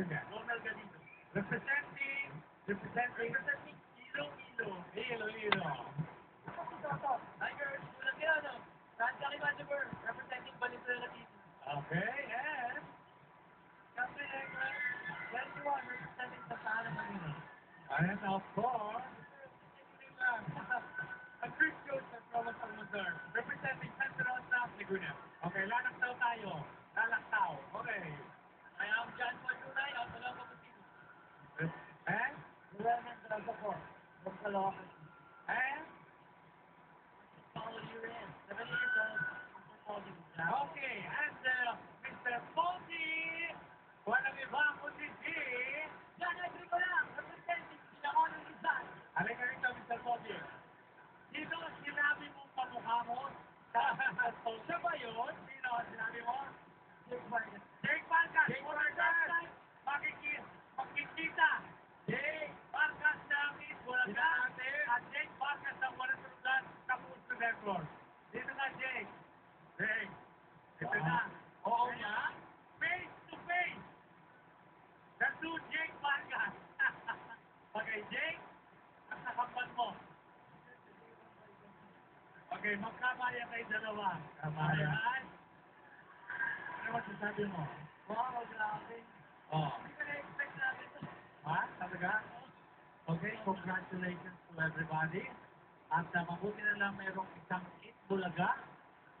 Representing, representing, representing, representing City. Okay, and Captain Egra, 21, representing Santa Ana, And of course, hello. Okay, Jake. Ang nakambal mo. Okay, magkamaya kayo dalawa. Kamaya. Ano masasabi mo? Wow, grabe. Oh. Hindi ko na-expect namin ito. Ha? Talaga? Okay, congratulations to everybody. At uh, mabuti na lang mayroong isang Eat Bulaga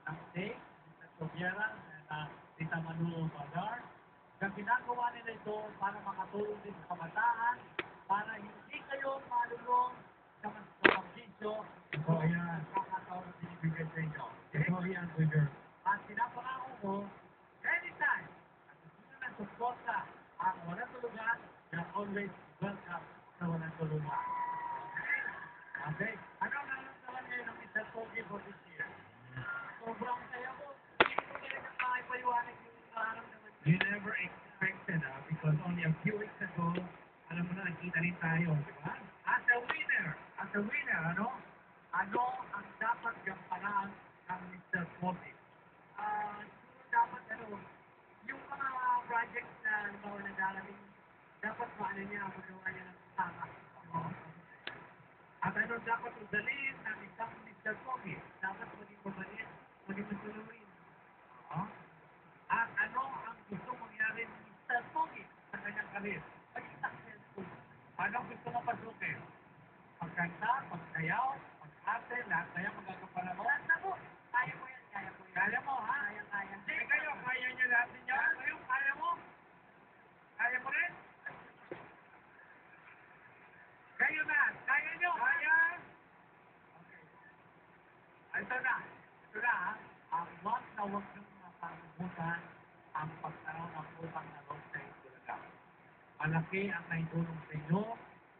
ng steak, Mr. Sobiera, and uh, Tita Manolo Badar. Ang ginagawa nila ito para makatulong din sa kabataan, para hindi kayo malulong sa pagkisyo. Ito yan. Kakataon na binibigay sa inyo. Ito yan, Twitter. At pinapangako ko, anytime, at gusto na suporta ang walang tulugan, you're always welcome sa walang tulugan. Okay? Ano ang nararamdaman ngayon ng Mr. Pogi for this year? Sobrang saya. Hindi ko talaga makipaliwanag yung nararamdaman. You never expected, ah, because only a few weeks ago, alam mo na, tayo, di ba? As a winner, as a winner, ano? Ano ang dapat gampanan ng Mr. Ah, siguro dapat ano, yung mga projects na halimbawa na darating, dapat paano niya, magawa niya ng tama. At ano dapat udalin ng isang Mr. Pogi? Dapat maging mabait, maging masunurin. Ah? At ano ang gusto mangyari ni Mr. Pogi sa kanyang karir? Maging successful. Ano ang gusto mo pasukin? Pagkanta, pagsayaw, pag-arte, lahat na yan magagampanan mo? Lahat na po. Kaya ko yan, kaya ko yan. Kaya mo, ha? Kaya, kaya. Hindi kayo, kaya niyo lahat ninyo? Kayo, kaya mo? Kaya mo rin? Kayo na, kaya niyo? Kaya? Okay. Ha? Ang wag na wag niyong mapagbutan ang pagkaroon ng utang na loob sa Itbulaga. Malaki ang naitulong sa inyo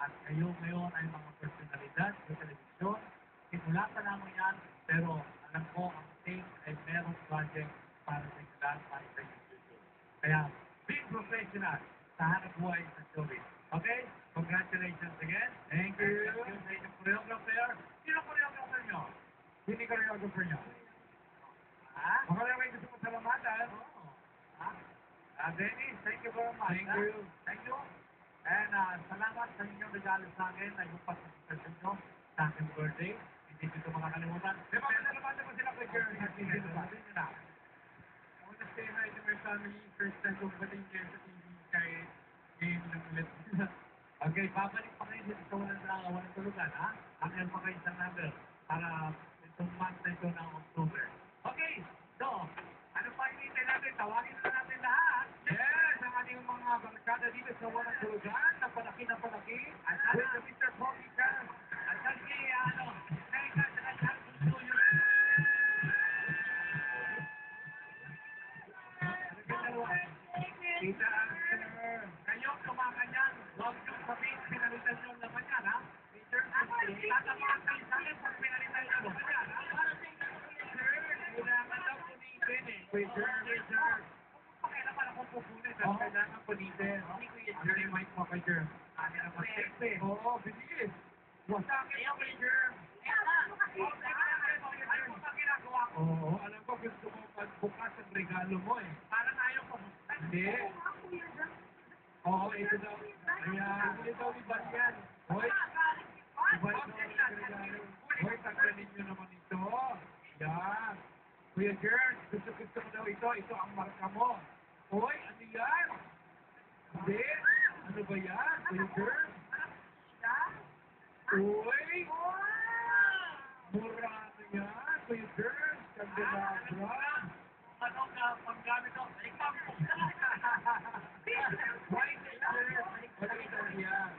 at kayo ngayon ay mga personalidad sa telebisyon. Simula pa lamang yan, pero alam ko ang team ay merong project para sa lahat, para sa future. Kaya, be professional sa hanap buhay sa showbiz. Okay? Congratulations again. Thank you. Thank you sa inyong choreographer. Sino choreographer nyo? Sino choreographer nyo? Ha? Baka may gusto mo salamatan. Ha? Ah, Dennis, thank you very much. Thank ha? you. Thank you. And uh, salamat sa inyong regalo sa akin na yung participation nyo sa aking birthday. Hindi ko ito makakalimutan. Di ba, salamatan mo sila kay Jerry at Sino ba? Sino na? I want to say hi to my family. First time ko bating here sa TV kahit game lang ulit. Okay, babalik pa kayo sa walang, uh, walang tulugan, ha? Hanggang pa kayo sa number para itong month na ito ng eh. Sir, wait, sir. Pakialaman ako pupunin, pero kailangan punitin. Hindi ko sir. Yung mic mo kay sir. Ano naman, sir? Oo, bilis. Wasa kayo, kay gusto mo pagbukas ang regalo mo eh. Parang ayaw ko. Oo, ito daw. Ayan. Ito daw iba. Hoy, iba regalo. Hoy, tanggalin nyo naman ito. Yan. Kuya Jern, gusto gusto mo daw ito. Ito ang marka mo. Hoy, ano yan? Hindi. Ano ba yan? Kuya Jern? Uy! Mura ano yan? Kuya Jern? Candelabra? Ano ka, paggamit ako, ikaw po Why is it there? Ano ito yan?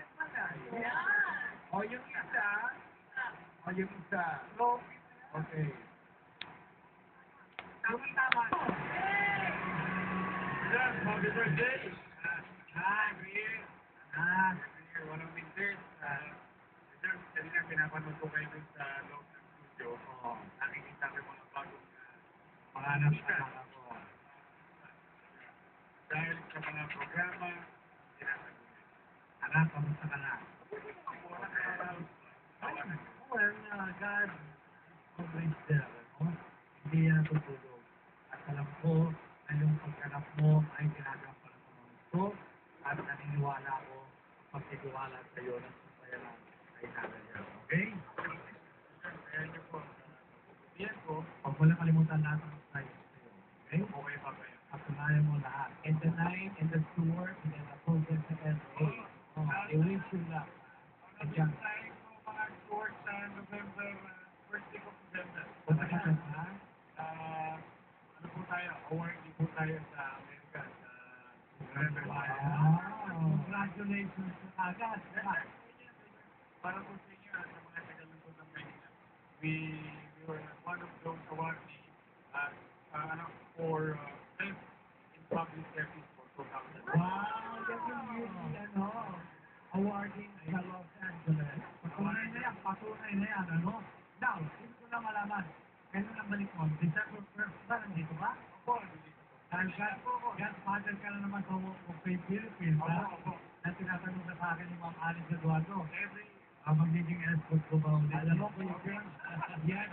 O, yung isa. O, yung isa. Okay. Happy birthday. Ah, Greer. Ah, Greer, one of these days. Ah, sir, kanina pinapanood ko kayo sa loob ng studio. Oo. Nakikita ko mga bagong ah, mga anak ko. Dahil sa mga programa, sinasagot. Anak, kamusta ka na? Well, uh, God always there, ano? Hindi. Ko na yung pagkanap mo ay ginagampanan ko ng gusto at naniniwala ko pagtitiwala sa iyo ng sampayanan ay nalagyan. Okay? Kaya niyo po, yan po, Huwag mo lang kalimutan lahat ng tayo sa iyo. Okay? okay pa ba yan? Patunayan mo lahat. And the night, and the tour, and the program sa LA. Oh, I wish you luck. Tayo po mga tours sa November, uh, first week of November? Congratulations Maynila, we, we were one of those awardee uh, uh, for uh, in public service for 2000. Wow! Yan yung beauty, awarding sa Los Angeles. Godfather ka na naman sa Ukay Philippines, opo. Na tinatanong na sa akin ni Ma'am Alice Eduardo. Every Ah, magiging escort ko ba? Alam mo, Kuya Jen, yan,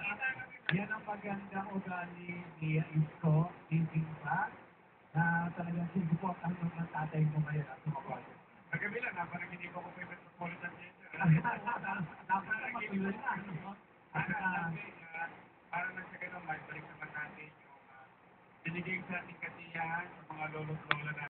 yan ang magandang ugali ni Isko, ni Pinsa, na talagang sinusuportahan ng mga tatay mo ngayon at project. Kagabi lang, napanaginip ako kay Metropolitan Theater. Dapat na matuloy na. At ah, para nang sa ganun, may balik naman natin yung ah, binigay sa ating kasiyahan sa mga lolo't